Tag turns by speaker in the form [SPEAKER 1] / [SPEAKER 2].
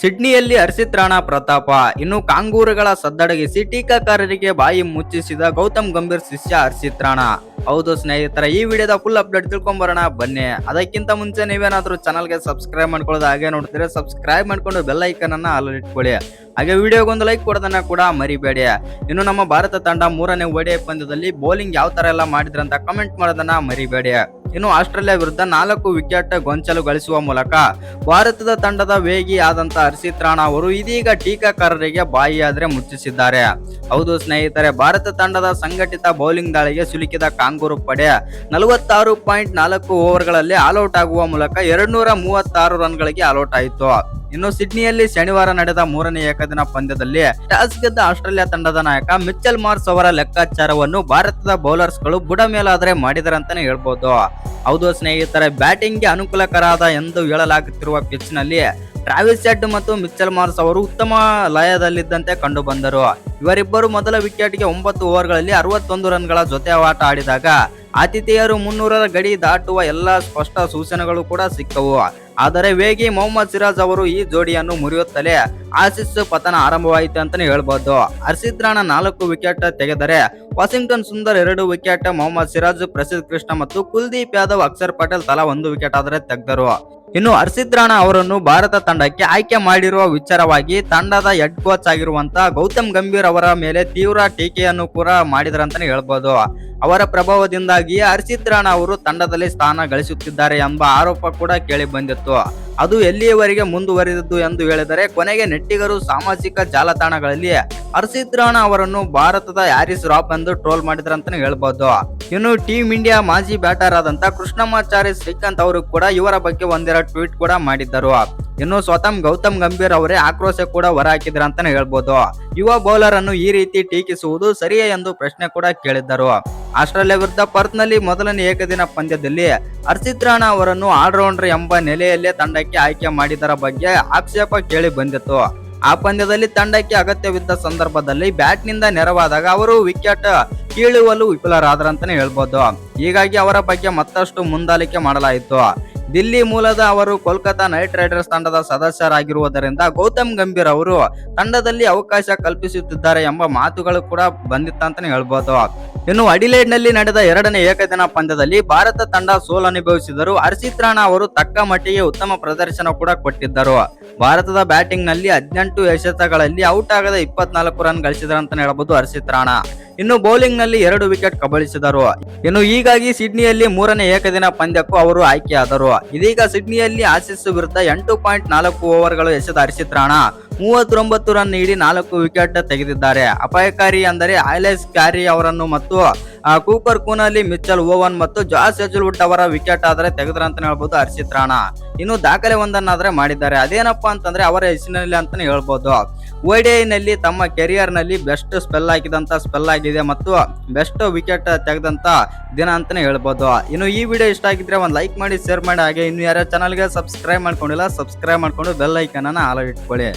[SPEAKER 1] ಸಿಡ್ನಿಯಲ್ಲಿ ಹರ್ಷಿತ್ ರಾಣಾ ಪ್ರತಾಪ. ಇನ್ನು ಕಾಂಗೂರುಗಳ ಸದ್ದಡಗಿಸಿ ಟೀಕಾಕಾರರಿಗೆ ಬಾಯಿ ಮುಚ್ಚಿಸಿದ ಗೌತಮ್ ಗಂಭೀರ್ ಶಿಷ್ಯ ಹರ್ಷಿತ್ ರಾಣಾ. ಹೌದು ಸ್ನೇಹಿತರ, ಈ ವಿಡಿಯೋದ ಫುಲ್ ಅಪ್ಡೇಟ್ ತಿಳ್ಕೊಂಬರೋಣ. ಬನ್ನಿ. ಅದಕ್ಕಿಂತ ಮುಂಚೆ ನೀವೇನಾದ್ರೂ ಚಾನಲ್ಗೆ ಸಬ್ಸ್ಕ್ರೈಬ್ ಮಾಡ್ಕೊಳ್ಳೋದು ಹಾಗೆ ನೋಡಿದ್ರೆ ಸಬ್ಸ್ಕ್ರೈಬ್ ಮಾಡ್ಕೊಂಡು ಬೆಲ್ ಐಕನ್ ಅನ್ನ ಅಲ್ಲಿ ಇಟ್ಕೊಳ್ಳಿ. ಹಾಗೆ ವಿಡಿಯೋಗೊಂದು ಲೈಕ್ ಕೊಡೋದನ್ನ ಕೂಡ ಮರಿಬೇಡಿ. ಇನ್ನು ನಮ್ಮ ಭಾರತ ತಂಡ ಮೂರನೇ ಒಡೆಯ ಪಂದ್ಯದಲ್ಲಿ ಬೌಲಿಂಗ್ ಯಾವ ತರ ಎಲ್ಲ ಮಾಡಿದ್ರಂತ ಕಮೆಂಟ್ ಮಾಡೋದನ್ನ ಮರಿಬೇಡಿ. ಇನ್ನು ಆಸ್ಟ್ರೇಲಿಯಾ ವಿರುದ್ಧ ನಾಲ್ಕು ವಿಕೆಟ್ ಗೊಂಚಲು ಗಳಿಸುವ ಮೂಲಕ ಭಾರತದ ತಂಡದ ವೇಗಿ ಆದಂತ ಹರ್ಷಿತ್ ರಾಣಾ ಅವರು ಇದೀಗ ಟೀಕಾಕಾರರಿಗೆ ಬಾಯಿಯಾದ್ರೆ ಮುಚ್ಚಿಸಿದ್ದಾರೆ. ಹೌದು ಸ್ನೇಹಿತರೆ, ಭಾರತ ತಂಡದ ಸಂಘಟಿತ ಬೌಲಿಂಗ್ ದಾಳಿಗೆ ಸಿಲುಕಿದ ಕಾಂಗೂರು ಪಡೆ ನಲವತ್ತಾರು ಪಾಯಿಂಟ್ ನಾಲ್ಕು ಓವರ್ಗಳಲ್ಲಿ ಆಲ್ಔಟ್ ಆಗುವ ಮೂಲಕ ಎರಡ್ನೂರ ಮೂವತ್ತಾರು ರನ್ಗಳಿಗೆ ಆಲ್ಔಟ್ ಆಯಿತು. ಇನ್ನು ಸಿಡ್ನಿಯಲ್ಲಿ ಶನಿವಾರ ನಡೆದ ಮೂರನೇ ಏಕದಿನ ಪಂದ್ಯದಲ್ಲಿ ಟಾಸ್ ಗೆದ್ದ ಆಸ್ಟ್ರೇಲಿಯಾ ತಂಡದ ನಾಯಕ ಮಿಚ್ಚಲ್ ಮಾರ್ಸ್ ಅವರ ಲೆಕ್ಕಾಚಾರವನ್ನು ಭಾರತದ ಬೌಲರ್ಸ್ಗಳು ಬುಡ ಮೇಲಾದ್ರೆ ಮಾಡಿದರಂತಾನೆ ಹೇಳ್ಬೋದು. ಹೌದು ಸ್ನೇಹಿತರೆ, ಬ್ಯಾಟಿಂಗ್ಗೆ ಅನುಕೂಲಕರಾದ ಎಂದು ಹೇಳಲಾಗುತ್ತಿರುವ ಪಿಚ್ನಲ್ಲಿ ಟ್ರಾವಿಸ್ ಸೆಟ್ ಮತ್ತು ಮಿಚ್ಚಲ್ ಮಾರ್ಸ್ ಅವರು ಉತ್ತಮ ಲಯದಲ್ಲಿದ್ದಂತೆ ಕಂಡು ಬಂದರು ಇವರಿಬ್ಬರು ಮೊದಲ ವಿಕೆಟ್ಗೆ ಒಂಬತ್ತು ಓವರ್ಗಳಲ್ಲಿ ಅರವತ್ತೊಂದು ರನ್ಗಳ ಜೊತೆ ಆಟ ಆಡಿದಾಗ ಆತಿಥೇಯರು ಮುನ್ನೂರರ ಗಡಿ ದಾಟುವ ಎಲ್ಲಾ ಸ್ಪಷ್ಟ ಸೂಚನೆಗಳು ಕೂಡ ಸಿಕ್ಕವು. ಆದರೆ ವೇಗಿ ಮೊಹಮ್ಮದ್ ಸಿರಾಜ್ ಅವರು ಈ ಜೋಡಿಯನ್ನು ಮುರಿಯುತ್ತಲೇ ಆಸಿಸ್ ಪತನ ಆರಂಭವಾಯಿತು ಅಂತಾನೆ ಹೇಳ್ಬೋದು. ಹರ್ಷಿತ್ ರಾಣಾ ನಾಲ್ಕು ವಿಕೆಟ್ ತೆಗೆದರೆ ವಾಷಿಂಗ್ಟನ್ ಸುಂದರ್ ಎರಡು ವಿಕೆಟ್, ಮೊಹಮ್ಮದ್ ಸಿರಾಜ್ ಪ್ರಸಿದ್ಧ ಕೃಷ್ಣ ಮತ್ತು ಕುಲ್ದೀಪ್ ಯಾದವ್, ಅಕ್ಷರ್ ಪಟೇಲ್ ತಲಾ ಒಂದು ವಿಕೆಟ್ ಆದರೆ ತೆಗೆದರು. ಇನ್ನು ಹರ್ಷಿತ್ ರಾಣಾ ಅವರನ್ನು ಭಾರತ ತಂಡಕ್ಕೆ ಆಯ್ಕೆ ಮಾಡಿರುವ ವಿಚಾರವಾಗಿ ತಂಡದ ಹೆಡ್ ಕೋಚ್ ಆಗಿರುವಂತಹ ಗೌತಮ್ ಗಂಭೀರ್ ಅವರ ಮೇಲೆ ತೀವ್ರ ಟೀಕೆಯನ್ನು ಕೂಡ ಮಾಡಿದ್ರಂತಾನೆ ಹೇಳ್ಬೋದು. ಅವರ ಪ್ರಭಾವದಿಂದಾಗಿ ಹರ್ಷಿತ್ ರಾಣಾ ಅವರು ತಂಡದಲ್ಲಿ ಸ್ಥಾನ ಗಳಿಸುತ್ತಿದ್ದಾರೆ ಎಂಬ ಆರೋಪ ಕೂಡ ಕೇಳಿ ಬಂದಿತ್ತು. ಅದು ಎಲ್ಲಿಯವರೆಗೆ ಮುಂದುವರಿದದ್ದು ಎಂದು ಹೇಳಿದರೆ ಕೊನೆಗೆ ನೆಟ್ಟಿಗರು ಸಾಮಾಜಿಕ ಜಾಲತಾಣಗಳಲ್ಲಿ ಹರ್ಷಿತ್ ರಾಣಾ ಅವರನ್ನು ಭಾರತದ ಹ್ಯಾರಿಸ್ ರಾಪ್ ಎಂದು ಟ್ರೋಲ್ ಮಾಡಿದ್ರಂತಾನೆ ಹೇಳ್ಬೋದು. ಇನ್ನು ಟೀಮ್ ಇಂಡಿಯಾ ಮಾಜಿ ಬ್ಯಾಟರ್ ಆದಂತ ಕೃಷ್ಣಮಾಚಾರಿ ಶ್ರೀಕಾಂತ್ ಅವರು ಕೂಡ ಇವರ ಬಗ್ಗೆ ಒಂದೆರಡು ಟ್ವೀಟ್ ಕೂಡ ಮಾಡಿದ್ದರು. ಇನ್ನು ಸ್ವತಃ ಗೌತಮ್ ಗಂಭೀರ್ ಅವರೇ ಆಕ್ರೋಶ ಕೂಡ ಹೊರ ಹಾಕಿದ್ರ ಅಂತಾನೆ ಹೇಳ್ಬೋದು. ಯುವ ಬೌಲರ್ ಅನ್ನು ಈ ರೀತಿ ಟೀಕಿಸುವುದು ಸರಿಯೇ ಎಂದು ಪ್ರಶ್ನೆ ಕೂಡ ಕೇಳಿದ್ದರು. ಆಸ್ಟ್ರೇಲಿಯಾ ವಿರುದ್ಧ ಪರ್ತ್ನಲ್ಲಿ ಮೊದಲನೇ ಏಕದಿನ ಪಂದ್ಯದಲ್ಲಿ ಹರ್ಷಿತ್ ರಾಣಾ ಅವರನ್ನು ಆಲ್ರೌಂಡರ್ ಎಂಬ ನೆಲೆಯಲ್ಲೇ ತಂಡಕ್ಕೆ ಆಯ್ಕೆ ಮಾಡಿದರ ಬಗ್ಗೆ ಆಕ್ಷೇಪ ಕೇಳಿ ಬಂದಿತ್ತು. ಆ ಪಂದ್ಯದಲ್ಲಿ ತಂಡಕ್ಕೆ ಅಗತ್ಯವಿದ್ದ ಸಂದರ್ಭದಲ್ಲಿ ಬ್ಯಾಟ್ನಿಂದ ನೆರವಾದಾಗ ಅವರು ವಿಕೆಟ್ ಕೀಳುವಲು ವಿಫಲರಾದರಂತಾನೆ ಹೇಳ್ಬೋದು. ಹೀಗಾಗಿ ಅವರ ಬಗ್ಗೆ ಮತ್ತಷ್ಟು ಮುಂದಾಲಿಕೆ ಮಾಡಲಾಯಿತು. ದಿಲ್ಲಿ ಮೂಲದ ಅವರು ಕೋಲ್ಕತಾ ನೈಟ್ ರೈಡರ್ಸ್ ತಂಡದ ಸದಸ್ಯರಾಗಿರುವುದರಿಂದ ಗೌತಮ್ ಗಂಭೀರ್ ಅವರು ತಂಡದಲ್ಲಿ ಅವಕಾಶ ಕಲ್ಪಿಸುತ್ತಿದ್ದಾರೆ ಎಂಬ ಮಾತುಗಳು ಕೂಡ ಬಂದಿತ್ತಂತಾನೆ ಹೇಳ್ಬೋದು. ಇನ್ನು ಅಡಿಲೇಡ್ನಲ್ಲಿ ನಡೆದ ಎರಡನೇ ಏಕದಿನ ಪಂದ್ಯದಲ್ಲಿ ಭಾರತ ತಂಡ ಸೋಲು ಅನುಭವಿಸಿದರು ಹರ್ಷಿತ್ ರಾಣಾ ಅವರು ತಕ್ಕ ಮಟ್ಟಿಗೆ ಉತ್ತಮ ಪ್ರದರ್ಶನ ಕೂಡ ಕೊಟ್ಟಿದ್ದರು. ಭಾರತದ ಬ್ಯಾಟಿಂಗ್ನಲ್ಲಿ ಹದಿನೆಂಟು ಎಸೆತಗಳಲ್ಲಿ ಔಟ್ ಆಗದ ಇಪ್ಪತ್ನಾಲ್ಕು ರನ್ ಗಳಿಸಿದರಂತಾನೆ ಹೇಳಬಹುದು ಹರ್ಷಿತ್ ರಾಣಾ. ಇನ್ನು ಬೌಲಿಂಗ್ನಲ್ಲಿ ಎರಡು ವಿಕೆಟ್ ಕಬಳಿಸಿದರು ಇನ್ನು ಹೀಗಾಗಿ ಸಿಡ್ನಿಯಲ್ಲಿ ಮೂರನೇ ಏಕದಿನ ಪಂದ್ಯಕ್ಕೂ ಅವರು ಆಯ್ಕೆಯಾದರು. ಇದೀಗ ಸಿಡ್ನಿಯಲ್ಲಿ ಆಸೀಸ್ ವಿರುದ್ಧ ಎಂಟು ಪಾಯಿಂಟ್ ನಾಲ್ಕು ಓವರ್ಗಳು ಎಸೆದ ಹರ್ಷಿತ್ ಮೂವತ್ತೊಂಬತ್ತು ರನ್ ನೀಡಿ ನಾಲ್ಕು ವಿಕೆಟ್ ತೆಗೆದಿದ್ದಾರೆ. ಅಪಾಯಕಾರಿ ಅಂದರೆ ಐಲೆಸ್ ಕ್ಯಾರಿ ಅವರನ್ನು ಮತ್ತು ಆ, ಕೂಪರ್ ಕೂನಲ್ಲಿ ಮಿಚ್ಚಲ್ ಓವನ್ ಮತ್ತು ಜಾಸ್ ಹೆಜಲ್ವುಡ್ ಅವರ ವಿಕೆಟ್ ಆದರೆ ತೆಗೆದ್ರ ಅಂತ ಹೇಳ್ಬೋದು ಹರ್ಷಿತ್ ರಾಣಾ. ಇನ್ನು ದಾಖಲೆ ಒಂದನ್ನಾದ್ರೆ ಮಾಡಿದ್ದಾರೆ. ಅದೇನಪ್ಪಾ ಅಂತಂದ್ರೆ ಅವರ ಹೆಸರಿನಲ್ಲಿ ಅಂತಾನೆ ಹೇಳ್ಬೋದು. ಒಡಿಐ ನಲ್ಲಿ ತಮ್ಮ ಕೆರಿಯರ್ನಲ್ಲಿ ಬೆಸ್ಟ್ ಸ್ಪೆಲ್ ಹಾಕಿದಂತ ಸ್ಪೆಲ್ ಆಗಿದೆ ಮತ್ತು ಬೆಸ್ಟ್ ವಿಕೆಟ್ ತೆಗೆದಂತ ದಿನ ಅಂತಾನೆ ಹೇಳ್ಬೋದು. ಇನ್ನು ಈ ವಿಡಿಯೋ ಇಷ್ಟ ಆಗಿದ್ರೆ ಒಂದು ಲೈಕ್ ಮಾಡಿ ಶೇರ್ ಮಾಡಿ ಹಾಗೆ ಇನ್ನು ಯಾರ ಚಾನಲ್ಗೆ ಸಬ್ಸ್ಕ್ರೈಬ್ ಮಾಡ್ಕೊಂಡಿಲ್ಲ ಸಬ್ಸ್ಕ್ರೈಬ್ ಮಾಡ್ಕೊಂಡು ಬೆಲ್ ಐಕನ್ ಅನ್ನ ಆಲೋ ಇಟ್ಕೊಳ್ಳಿ.